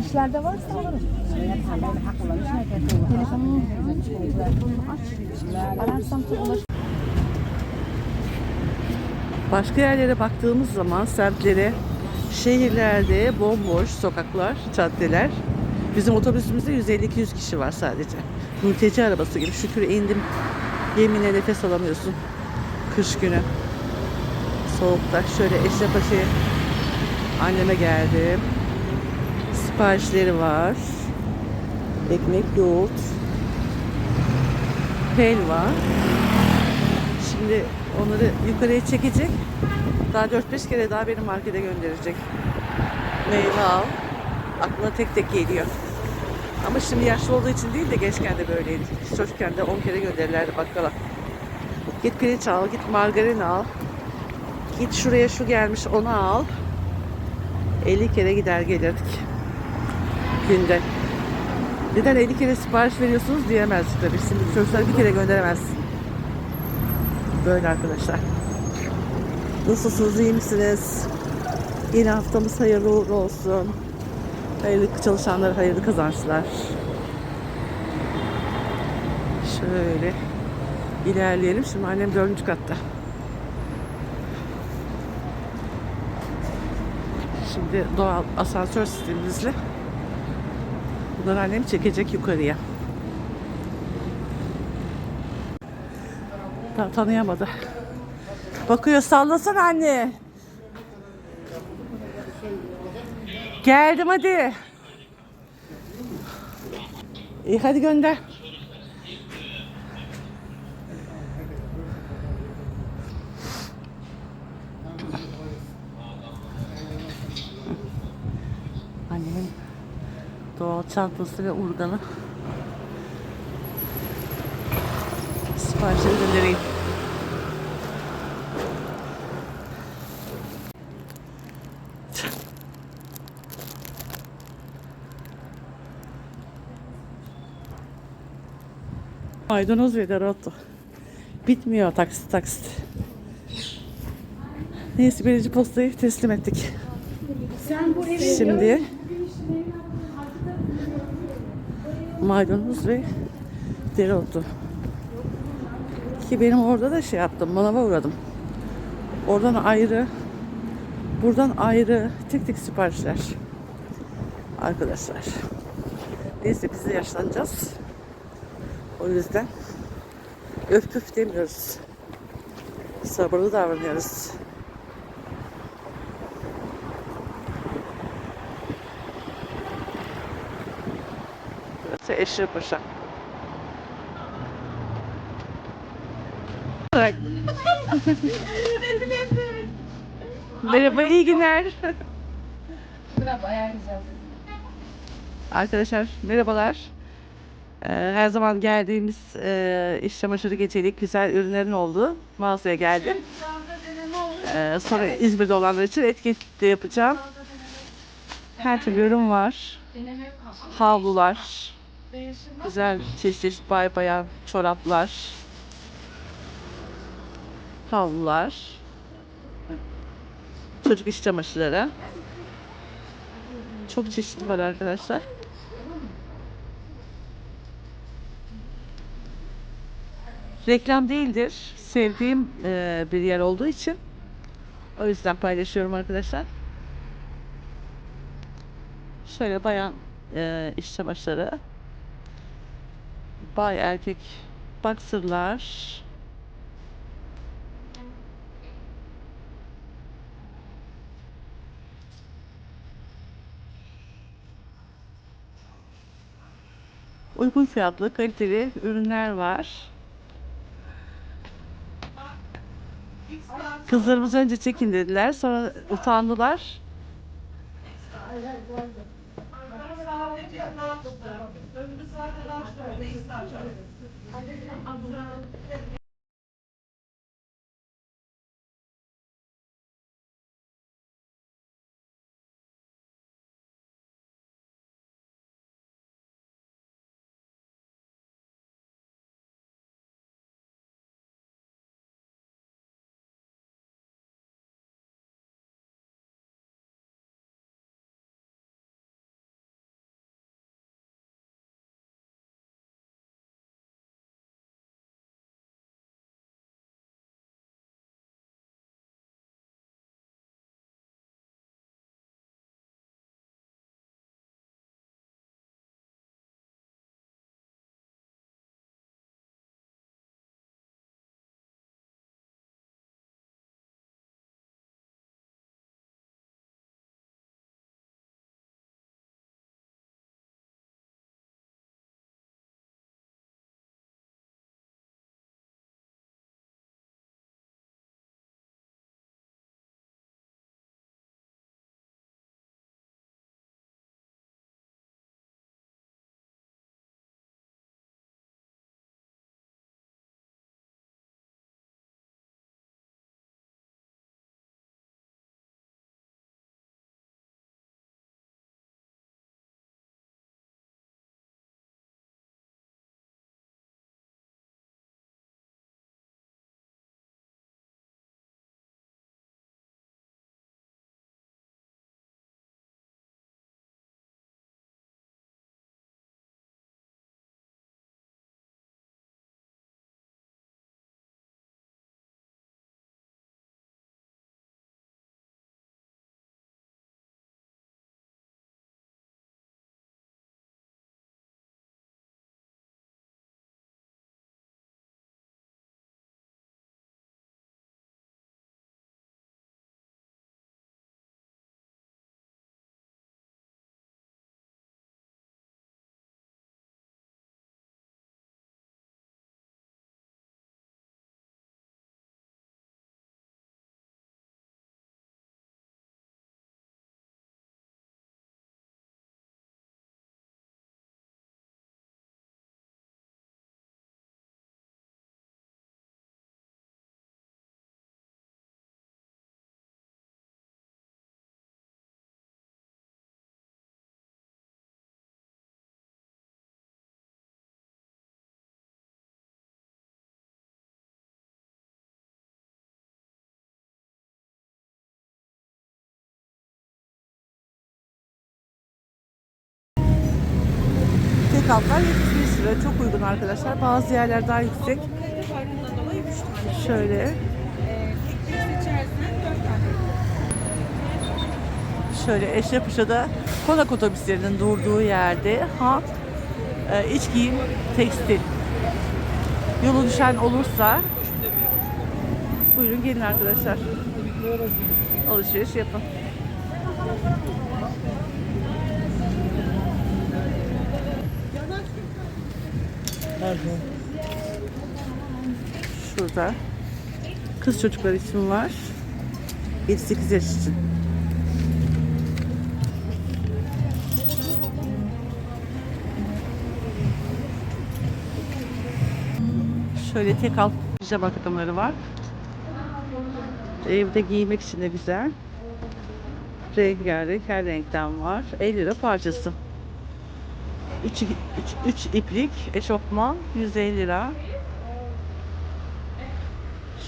İşlerde varsa alırım. Başka yerlere baktığımız zaman semtlere, şehirlerde bomboş sokaklar, caddeler. Bizim otobüsümüzde 150-200 kişi var sadece. Mülteci arabası gibi. Şükür indim. Yeminle nefes alamıyorsun. Kış günü. Soğukta. Şöyle Eşrefpaşa'ya anneme geldim. Siparişleri var. Ekmek, yoğurt, helva. Şimdi onları yukarıya çekecek. Daha 4-5 kere daha beni markete gönderecek. Meyve al. Aklına tek tek geliyor. Ama şimdi yaşlı olduğu için değil de gençken de böyleydi. Çocukken de 10 kere gönderirlerdi bakkala. Git pirinç al, git margarin al. Git şuraya şu gelmiş onu al. 50 kere gider gelirdik. Günde. Neden 50 kere sipariş veriyorsunuz diyemezdik tabii. Şimdi çocuklar bir kere gönderemez. Böyle arkadaşlar. Nasılsınız, iyi misiniz? Yeni haftamız hayırlı uğurlu olsun. Hayırlı çalışanlar, hayırlı kazançlar. Şöyle ilerleyelim. Şimdi annem dördüncü katta. Şimdi doğal asansör sistemimizle bunları annem çekecek yukarıya. Ta- tanıyamadı. Bakıyor sallasana anne. Geldim hadi. İyi hadi gönder. Doğal çantası ve urganı siparişleri göndereyim. Maydanoz ve dereotu. Bitmiyor taksit taksit. Neyse birinci postayı teslim ettik. Şimdi maydanoz ve dereotu. Ki benim orada da şey yaptım, manava uğradım. Oradan ayrı, buradan ayrı tek tek siparişler. Arkadaşlar. Neyse biz de yaşlanacağız. O yüzden öf püf demiyoruz. Sabırlı davranıyoruz. Burası Eşrefpaşa. Bak. Merhaba, iyi günler. Arkadaşlar merhabalar. Ee, her zaman geldiğimiz e, iş çamaşırı gecelik güzel ürünlerin olduğu mağazaya geldim. Ee, sonra İzmir'de olanlar için etkinlik de yapacağım. Her türlü ürün var. Havlular. Güzel çeşit çeşit bay bayan çoraplar. Havlular. Çocuk iş çamaşırları. Çok çeşitli var arkadaşlar. Reklam değildir. Sevdiğim eee, bir yer olduğu için o yüzden paylaşıyorum arkadaşlar. Şöyle bayan eee iş çamaşırları. Bay erkek boxerlar. Uygun fiyatlı, kaliteli ürünler var. Kızlarımız önce çekin dediler. Sonra utandılar. Öbürü zaten açtı. Neyse açalım. Altlar 75 lira. Çok uygun arkadaşlar. Bazı yerler daha yüksek. Farkından dolayı 3 tane. Şöyle tekleri seçersen 4 tane. şöyle Eşrefpaşa'da konak otobüslerinin durduğu yerde ha e, iç giyim tekstil yolu düşen olursa buyurun gelin arkadaşlar alışveriş yapın. Şurada kız çocuklar için var. 7-8 yaş için. Şöyle tek alt pijama takımları var. Evde giymek için de güzel. Rengarenk her renkten var. 50 lira parçası. 3, 3, iplik eşofman 150 lira.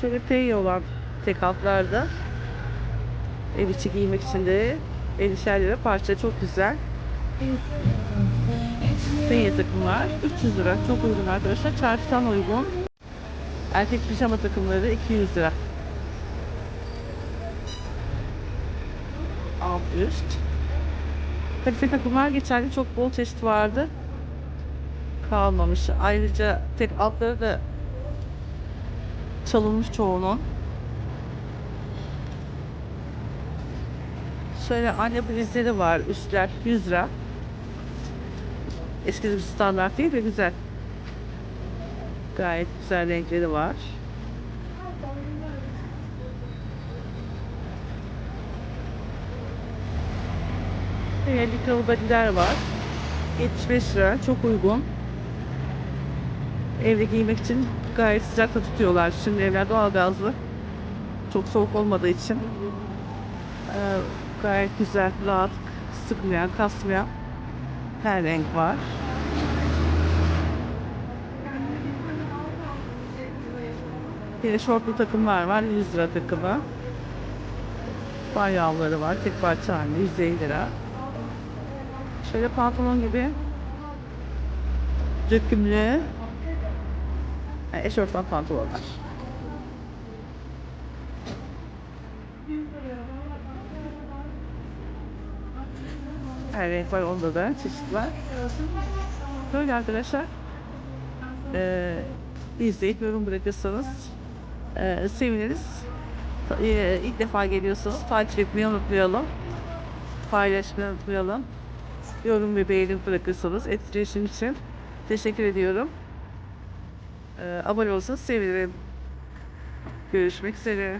Şöyle pey olan tek altlarda ev içi giymek için de 50'şer lira parça çok güzel. Penye takımlar 300 lira. Çok uygun arkadaşlar. Çarşıdan uygun. Erkek pijama takımları 200 lira. Alt üst. Kalife takımlar geçerli çok bol çeşit vardı. Kalmamış. Ayrıca tek altları da çalınmış çoğunun. Şöyle anne blizleri var. Üstler 100 lira. Eski bir standart değil de güzel. Gayet güzel renkleri var. Yine likalı badiler var. 75 lira. Çok uygun. Evde giymek için gayet sıcakta tutuyorlar. Şimdi evler doğalgazlı. Çok soğuk olmadığı için. Ee, gayet güzel, rahat, sıkmayan, kasmayan her renk var. Yine şortlu takımlar var. 100 lira takımı. Bar yağları var. Tek parça halinde 150 lira. Şöyle pantolon gibi dökümlü yani eşofman pantolonlar. Her renk var onda da çeşit var. Böyle arkadaşlar. Ee, izleyip yorum bırakırsanız ee, seviniriz. Ee, ilk defa geliyorsanız takip etmeyi unutmayalım. Paylaşmayı unutmayalım. Yorum ve beğeni bırakırsanız etkileşim için teşekkür ediyorum. Ee, abone olursanız sevinirim. Görüşmek üzere.